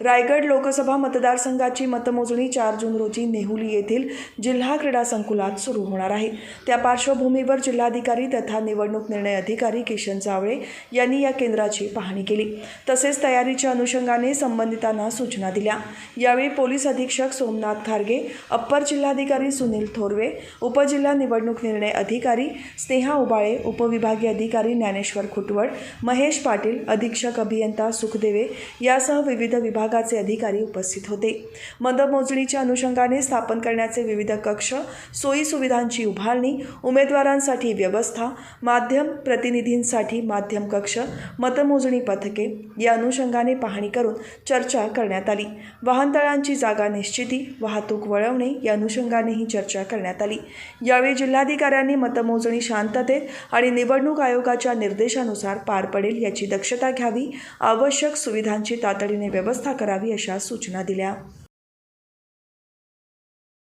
रायगड लोकसभा मतदारसंघाची मतमोजणी चार जून रोजी नेहुली येथील जिल्हा क्रीडा संकुलात सुरू होणार आहे. त्या पार्श्वभूमीवर जिल्हाधिकारी तथा निवडणूक निर्णय अधिकारी किशन जावळे यांनी या केंद्राची पाहणी केली. तसेच तयारीच्या अनुषंगाने संबंधितांना सूचना दिल्या. यावेळी पोलीस अधीक्षक सोमनाथ खारगे अप्पर जिल्हाधिकारी सुनील थोरवे उपजिल्हा निवडणूक निर्णय अधिकारी स्नेहा उबाळे उपविभागीय अधिकारी ज्ञानेश्वर खुटवड महेश पाटील अधीक्षक अभियंता सुखदेवे यासह विविध विभाग विभागाचे अधिकारी उपस्थित होते. मतमोजणीच्या अनुषंगाने स्थापन करण्याचे विविध कक्ष सोयी सुविधांची उभारणी उमेदवारांसाठी व्यवस्था माध्यम प्रतिनिधींसाठी माध्यम कक्ष मतमोजणी पथके या अनुषंगाने पाहणी करून चर्चा करण्यात आली. वाहनतळांची जागा निश्चिती वाहतूक वळवणे या अनुषंगानेही चर्चा करण्यात आली. यावेळी जिल्हाधिकाऱ्यांनी मतमोजणी शांततेत आणि निवडणूक आयोगाच्या निर्देशानुसार पार पडेल याची दक्षता घ्यावी आवश्यक सुविधांची तातडीने व्यवस्था करावी अशा सूचना दिल्या.